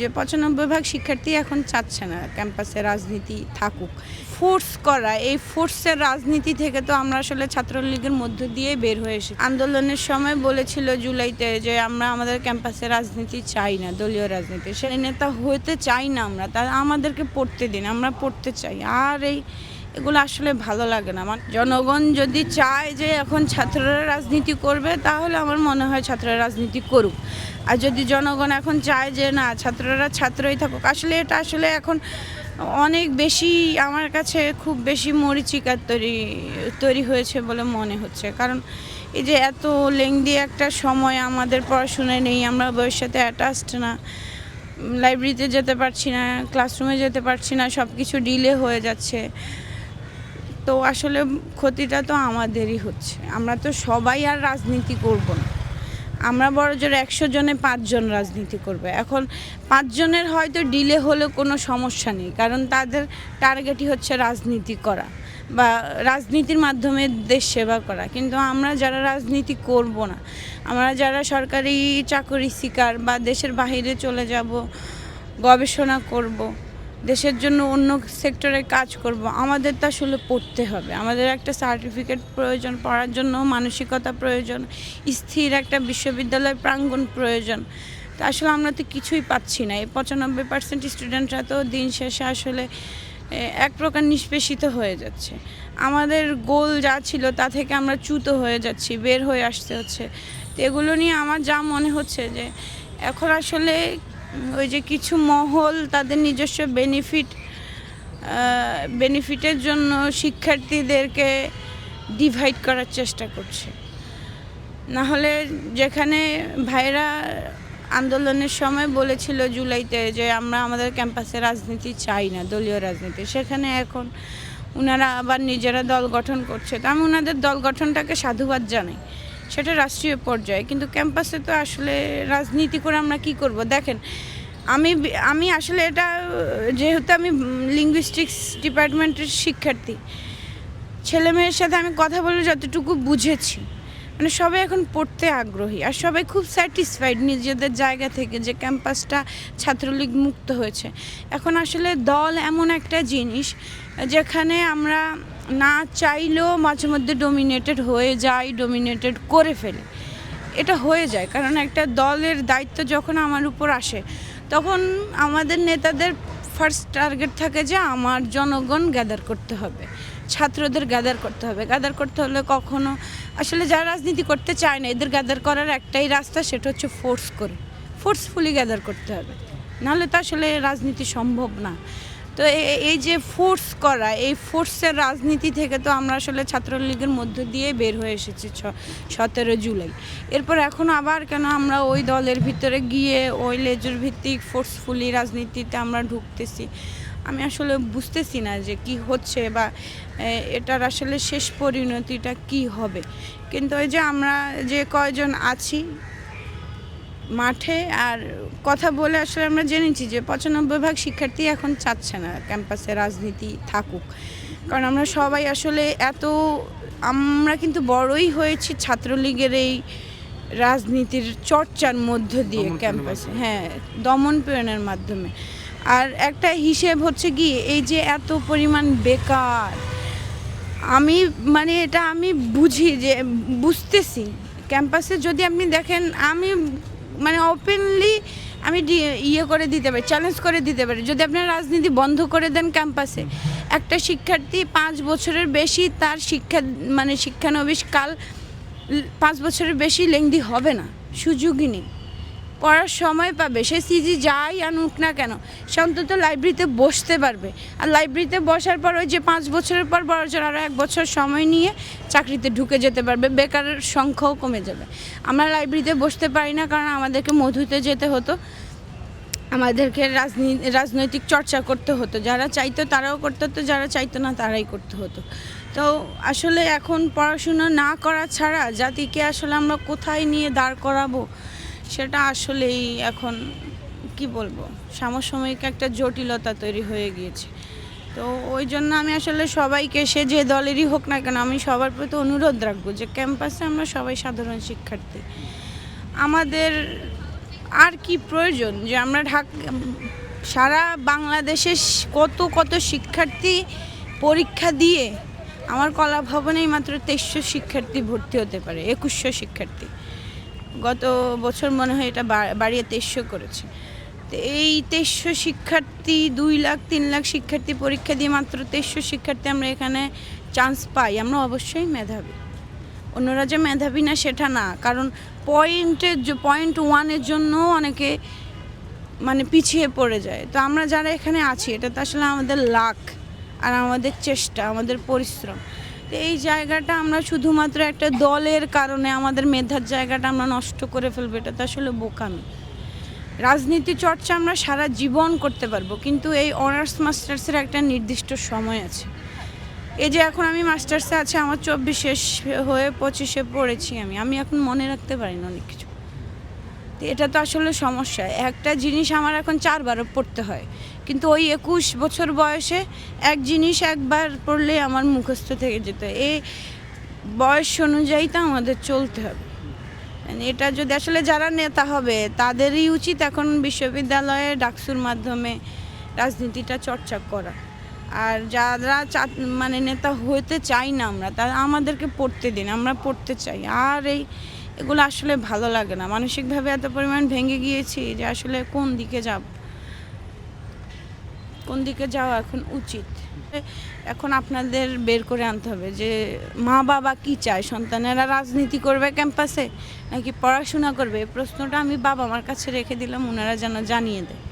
যে পঁচানব্বই ভাগ শিক্ষার্থী এখন চাচ্ছে না ক্যাম্পাসে রাজনীতি থাকুক। ফোর্স করা, এই ফোর্সের রাজনীতি থেকে তো আমরা আসলে ছাত্রলীগের মধ্য দিয়ে বের হয়ে এসেছি। আন্দোলনের সময় বলেছিল জুলাইতে যে আমরা আমাদের ক্যাম্পাসে রাজনীতি চাই না, দলীয় রাজনীতি। সেই নেতা হতে চাই না আমরা, তা আমাদেরকে পড়তে দিন, আমরা পড়তে চাই। আর এই এগুলো আসলে ভালো লাগে না। আমার জনগণ যদি চায় যে এখন ছাত্ররা রাজনীতি করবে, তাহলে আমার মনে হয় ছাত্ররা রাজনীতি করুক। আর যদি জনগণ এখন চায় যে না, ছাত্ররা ছাত্রই থাকুক, আসলে এটা আসলে এখন অনেক বেশি আমার কাছে খুব বেশি মরিচিকার তৈরি তৈরি হয়েছে বলে মনে হচ্ছে। কারণ এই যে এত লেংদি একটা সময় আমাদের পড়াশোনায় নেই, আমরা বইয়ের সাথে অ্যাটাচড না লাইব্রেরিতে যেতে পারছি না ক্লাসরুমে যেতে পারছি না সব কিছু ডিলে হয়ে যাচ্ছে। তো আসলে ক্ষতিটা তো আমাদেরই হচ্ছে। আমরা তো সবাই আর রাজনীতি করব না। আমরা বড় জোর একশো জনে পাঁচজন রাজনীতি করবে। এখন পাঁচজনের হয়তো ডিলে হলে কোনো সমস্যা নেই, কারণ তাদের টার্গেটই হচ্ছে রাজনীতি করা বা রাজনীতির মাধ্যমে দেশ সেবা করা। কিন্তু আমরা যারা রাজনীতি করব না, আমরা যারা সরকারি চাকরি শিকার বা দেশের বাইরে চলে যাব, গবেষণা করব দেশের জন্য অন্য সেক্টরে কাজ করব, আমাদের তো আসলে পড়তে হবে। আমাদের একটা সার্টিফিকেট প্রয়োজন, পড়ার জন্য মানসিকতা প্রয়োজন, স্থির একটা বিশ্ববিদ্যালয় প্রাঙ্গণ প্রয়োজন। তো আসলে আমরা তো কিছুই পাচ্ছি না। এই পঁচানব্বই পার্সেন্ট স্টুডেন্টরা তো দিন শেষে আসলে এক প্রকার নিষ্পেষিত হয়ে যাচ্ছে। আমাদের গোল যা ছিল তা থেকে আমরা চ্যুত হয়ে যাচ্ছি, বের হয়ে আসতে হচ্ছে। তো এগুলো নিয়ে আমার যা মনে হচ্ছে যে, এখন আসলে ওই যে কিছু মহল, তাদের নিজস্ব বেনিফিট বেনিফিটের জন্য শিক্ষার্থীদেরকে ডিভাইড করার চেষ্টা করছে। না হলে যেখানে ভাইরা আন্দোলনের সময় বলেছিল জুলাইতে যে আমরা আমাদের ক্যাম্পাসে রাজনীতি চাই না, দলীয় রাজনীতি, সেখানে এখন ওনারা আবার নিজেরা দল গঠন করছে। তো আমি ওনাদের দল গঠনটাকে সাধুবাদ জানাই। সেটা রাষ্ট্রীয় পর্যায়ে। কিন্তু ক্যাম্পাসে তো আসলে রাজনীতি করে আমরা কি করব? দেখেন, আমি আমি আসলে এটা, যেহেতু আমি লিঙ্গুইস্টিক্স ডিপার্টমেন্টের শিক্ষার্থী ছেলে মেয়ের সাথে আমি কথা বলে যতটুকু বুঝেছি মানে সবাই এখন পড়তে আগ্রহী আর সবাই খুব স্যাটিসফাইড নিজেদের জায়গা থেকে যে ক্যাম্পাসটা ছাত্রলীগ মুক্ত হয়েছে। এখন আসলে দল এমন একটা জিনিস, যেখানে আমরা না চাইলেও মাঝে মধ্যে ডোমিনেটেড হয়ে যায় ডোমিনেটেড করে ফেলে। এটা হয়ে যায়, কারণ একটা দলের দায়িত্ব যখন আমার উপর আসে, তখন আমাদের নেতাদের ফার্স্ট টার্গেট থাকে যে আমার জনগণ গ্যাদার করতে হবে, ছাত্রদের গ্যাদার করতে হবে। গ্যাদার করতে হলে কখনো, আসলে যারা রাজনীতি করতে চায় না, এদের গ্যাদার করার একটাই রাস্তা সেটা হচ্ছে ফোর্স করে ফোর্সফুলি গ্যাদার করতে হবে। নাহলে তো আসলে রাজনীতি সম্ভব না। তো এই যে ফোর্স করা, এই ফোর্সের রাজনীতি থেকে তো আমরা আসলে ছাত্রলীগের মধ্য দিয়ে বের হয়ে এসেছি সতেরো জুলাই। এরপর এখন আবার কেন আমরা ওই দলের ভিতরে গিয়ে, ওই লেজুর ভিত্তিক ফোর্সফুলি রাজনীতিতে আমরা ঢুকতেছি? আমি আসলে বুঝতেছি না যে কি হচ্ছে বা এটার আসলে শেষ পরিণতিটা কি হবে। কিন্তু ওই যে আমরা যে কয়জন আছি মাঠে আর কথা বলে আসলে আমরা জেনেছি যে পঁচানব্বই ভাগ শিক্ষার্থী এখন চাচ্ছে না ক্যাম্পাসে রাজনীতি থাকুক। কারণ আমরা সবাই আসলে এত আমরা কিন্তু বড়ই হয়েছি ছাত্রলীগের এই রাজনীতির চর্চার মধ্য দিয়ে ক্যাম্পাসে। হ্যাঁ দমন পীড়নের মাধ্যমে। আর একটা হিসেব হচ্ছে কি এই যে এত পরিমাণ বেকার আমি মানে এটা আমি বুঝি যে বুঝতেছি। ক্যাম্পাসে যদি আপনি দেখেন আমি মানে ওপেনলি আমি ইয়ে করে দিতে পারি চ্যালেঞ্জ করে দিতে পারি। যদি আপনার রাজনীতি বন্ধ করে দেন ক্যাম্পাসে একটা শিক্ষার্থী পাঁচ বছরের বেশি তার শিক্ষা মানে শিক্ষানবিশ কাল, পাঁচ বছরের বেশি লেংদি হবে না, সুযোগই নেই। পড়ার সময় পাবে। সে সিজি যাই আনুক না কেন, সে অন্তত লাইব্রেরিতে বসতে পারবে। আর লাইব্রেরিতে বসার পর ওই যে পাঁচ বছরের পর বড় জোর আরও এক বছর সময় নিয়ে চাকরিতে ঢুকে যেতে পারবে, বেকারের সংখ্যাও কমে যাবে। আমরা লাইব্রেরিতে বসতে পারি না কারণ আমাদেরকে মধুতে যেতে হতো। আমাদেরকে রাজনীতি রাজনৈতিক চর্চা করতে হতো। যারা চাইতো তারাও করতে হতো, যারা চাইতো না তারাই করতে হতো। তো আসলে এখন পড়াশোনা না করা ছাড়া জাতিকে আসলে আমরা কোথায় নিয়ে দাঁড় করাবো? সেটা আসলেই এখন, কি বলব, সমসাময়িক একটা জটিলতা তৈরি হয়ে গিয়েছে। তো ওই জন্য আমি আসলে সবাইকে, সে যে দলেরই হোক না কেন, আমি সবার প্রতি অনুরোধ রাখব যে ক্যাম্পাসে আমরা সবাই সাধারণ শিক্ষার্থী। আমাদের আর কি প্রয়োজন যে আমরা ঢাক, সারা বাংলাদেশে কত কত শিক্ষার্থী পরীক্ষা দিয়ে আমার কলা ভবনেই মাত্র তেইশশো শিক্ষার্থী ভর্তি হতে পারে, একুশশো শিক্ষার্থী। গত বছর মনে হয় এটা বাড়িয়ে তেইশশো করেছে। তো এই তেইশশো শিক্ষার্থী, দুই লাখ, তিন লাখ শিক্ষার্থী পরীক্ষা দিয়ে মাত্র তেইশশো শিক্ষার্থী আমরা এখানে চান্স পাই। আমরা অবশ্যই মেধাবী। অন্যরা যে মেধাবী না, সেটা না। কারণ পয়েন্টের পয়েন্ট ওয়ানের জন্য অনেকে মানে পিছিয়ে পড়ে যায়। তো আমরা যারা এখানে আছি, এটা তো আসলে আমাদের লাখ আর আমাদের চেষ্টা, আমাদের পরিশ্রম। তো এই জায়গাটা আমরা শুধুমাত্র একটা দলের কারণে, আমাদের মেধার জায়গাটা আমরা নষ্ট করে ফেলব, এটা তো আসলে বোকামি। রাজনীতি চর্চা আমরা সারা জীবন করতে পারব, কিন্তু এই অনার্স মাস্টার্সের একটা নির্দিষ্ট সময় আছে। এই যে এখন আমি মাস্টার্সে আছে, আমার চব্বিশ শেষ হয়ে পঁচিশে পড়েছি আমি আমি এখন মনে রাখতে পারি না অনেক কিছু। এটা তো আসলে সমস্যা। একটা জিনিস আমার এখন চারবারও পড়তে হয়। কিন্তু ওই একুশ বছর বয়সে এক জিনিস একবার পড়লে আমার মুখস্থ থেকে যেত। এই বয়স অনুযায়ী তো আমাদের চলতে হবে। মানে এটা যদি আসলে যারা নেতা হবে, তাদেরই উচিত এখন বিশ্ববিদ্যালয়ে ডাকসুর মাধ্যমে রাজনীতিটা চর্চা করা। আর যারা মানে নেতা হতে চাই না আমরা তারা আমাদেরকে পড়তে দিন, আমরা পড়তে চাই। আর এই, এগুলো আসলে ভালো লাগে না। মানসিকভাবে এত পরিমাণ ভেঙে গিয়েছি যে আসলে কোন দিকে যাব? কোন দিকে যাওয়া এখন উচিত? এখন আপনাদের বের করে আনতে হবে যে মা বাবা কি চায়? সন্তানেরা রাজনীতি করবে ক্যাম্পাসে নাকি পড়াশোনা করবে? এই প্রশ্নটা আমি বাবা আমার কাছে রেখে দিলাম, ওনারা যেন জানিয়ে দেয়।